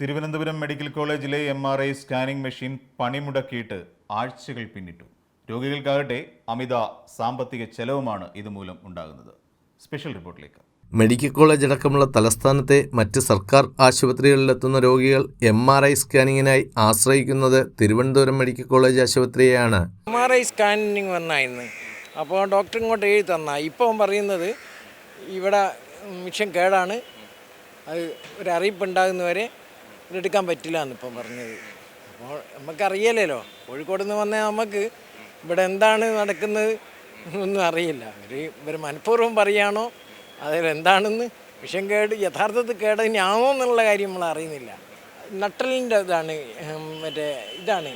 Thiruvananthapuram medical കോളേജിലെ M R I scanning machine പണിമുടക്കിയിട്ട് ആഴ്ചകൾ പിന്നിട്ടു. രോഗികൾക്കാകട്ടെ അമിത സാമ്പത്തിക ചെലവുമാണ് ഇതുമൂലം ഉണ്ടാകുന്നത്. സ്പെഷ്യൽ റിപ്പോർട്ടിലേക്ക്. മെഡിക്കൽ കോളേജ് അടക്കമുള്ള തലസ്ഥാനത്തെ മറ്റ് സർക്കാർ ആശുപത്രികളിലെത്തുന്ന രോഗികൾ എം ആർ ഐ സ്കാനിങ്ങിനായി ആശ്രയിക്കുന്നത് തിരുവനന്തപുരം മെഡിക്കൽ കോളേജ് ആശുപത്രിയെയാണ്. എം ആർ ഐ സ്കാനിങ് വന്നായിരുന്നു അപ്പോൾ ഡോക്ടർ ഇങ്ങോട്ട് എഴുതി തന്ന. ഇപ്പം പറയുന്നത് ഇവിടെ മിഷൻ കേടാണ്. അത് ഒരു അറിയിപ്പ് ഉണ്ടാകുന്നവരെ എടുക്കാൻ പറ്റില്ല എന്നിപ്പം പറഞ്ഞത്. അപ്പോൾ നമുക്കറിയില്ലല്ലോ. കോഴിക്കോട് നിന്ന് വന്ന നമുക്ക് ഇവിടെ എന്താണ് നടക്കുന്നത് ഒന്നും അറിയില്ല. അവർ ഇവർ മനഃപൂർവം പറയുകയാണോ അതിൽ എന്താണെന്ന് മിഷൻ കേട് യഥാർത്ഥത്തിൽ കേടതിനാണോ എന്നുള്ള കാര്യം നമ്മൾ അറിയുന്നില്ല. നട്ടലിന്റെ ഇതാണ് മറ്റേ ഇതാണ്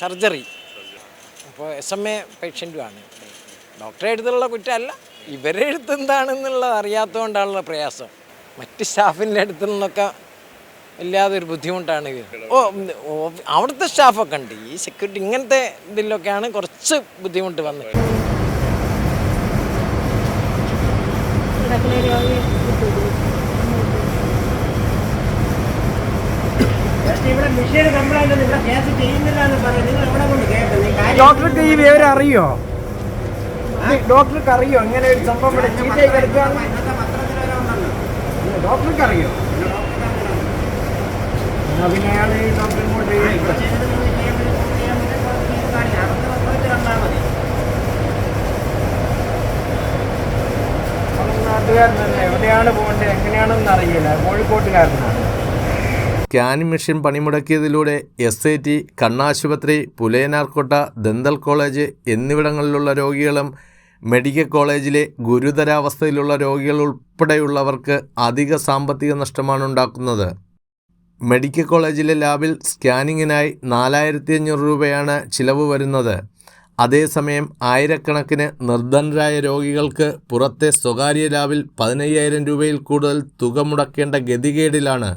സർജറി. അപ്പോൾ എസ് എം എ പേഷ്യന്റുമാണ്. ഡോക്ടറെ അടുത്തുള്ള കുറ്റമല്ല ഇവരെ അടുത്ത് എന്താണെന്നുള്ളത് അറിയാത്തതുകൊണ്ടാണുള്ള പ്രയാസം. മറ്റ് സ്റ്റാഫിന്റെ അടുത്തു ഇല്ലാതെ ഒരു ബുദ്ധിമുട്ടാണ്. ഓ അവിടുത്തെ സ്റ്റാഫൊക്കെ ഉണ്ട്. ഈ സെക്യൂരിറ്റി ഇങ്ങനത്തെ ഇതിലൊക്കെയാണ് കുറച്ച് ബുദ്ധിമുട്ട് വന്നത് ഡോക്ടർക്ക് ഈ വിവരം അറിയോ ഡോക്ടർക്ക് അറിയോ? ഇങ്ങനെ ഒരു സംഭവം ഡോക്ടർക്ക് അറിയോ? പിന്നെ അയാൾ മെഷീൻ പണിമുടക്കിയതിലൂടെ എസ് ഐ ടി കണ്ണാശുപത്രി പുലയനാർക്കോട്ട ദന്തൽ കോളേജ് എന്നിവിടങ്ങളിലുള്ള രോഗികളും മെഡിക്കൽ കോളേജിലെ ഗുരുതരാവസ്ഥയിലുള്ള രോഗികൾ ഉൾപ്പെടെയുള്ളവർക്ക് അധിക സാമ്പത്തിക നഷ്ടമാണ് ഉണ്ടാക്കുന്നത്. മെഡിക്കൽ കോളേജിലെ ലാബിൽ സ്കാനിങ്ങിനായി നാലായിരത്തി അഞ്ഞൂറ് രൂപയാണ് ചിലവ് വരുന്നത്. അതേസമയം ആയിരക്കണക്കിന് നിർദ്ധനരായ രോഗികൾക്ക് പുറത്തെ സ്വകാര്യ ലാബിൽ പതിനയ്യായിരം രൂപയിൽ കൂടുതൽ തുക മുടക്കേണ്ട ഗതികേടിലാണ്.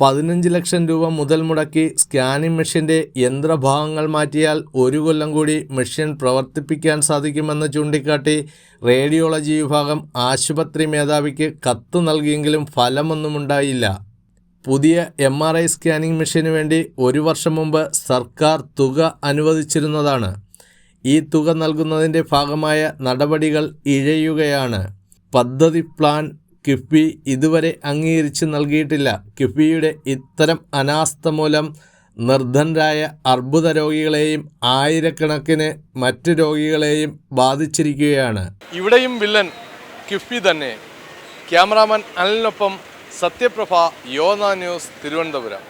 പതിനഞ്ച് ലക്ഷം രൂപ മുതൽ മുടക്കി സ്കാനിംഗ് മെഷീന്റെ യന്ത്രഭാഗങ്ങൾ മാറ്റിയാൽ ഒരു കൊല്ലം കൂടി മെഷീൻ പ്രവർത്തിപ്പിക്കാൻ സാധിക്കുമെന്ന് ചൂണ്ടിക്കാട്ടി റേഡിയോളജി വിഭാഗം ആശുപത്രി മേധാവിക്ക് കത്ത് നൽകിയെങ്കിലും ഫലമൊന്നുമുണ്ടായില്ല പുതിയ എം ആർ ഐ സ്കാനിംഗ് മെഷീന് വേണ്ടി ഒരു വർഷം മുമ്പ് സർക്കാർ തുക അനുവദിച്ചിരുന്നതാണ്. ഈ തുക നൽകുന്നതിന്റെ ഭാഗമായ നടപടികൾ ഇഴയുകയാണ്. പദ്ധതി പ്ലാൻ കിഫ്ബി ഇതുവരെ അംഗീകരിച്ച് നൽകിയിട്ടില്ല. കിഫ്ബിയുടെ ഇത്തരം അനാസ്ഥ മൂലം നിർദ്ധനരായ അർബുദ രോഗികളെയും ആയിരക്കണക്കിന് മറ്റ് രോഗികളെയും ബാധിച്ചിരിക്കുകയാണ്. ഇവിടെയും വില്ലൻ കിഫ്ബി തന്നെ. ക്യാമറാമാൻ അനിലിനൊപ്പം സത്യപ്രഭ യോന ന്യൂസ് തിരുവനന്തപുരം.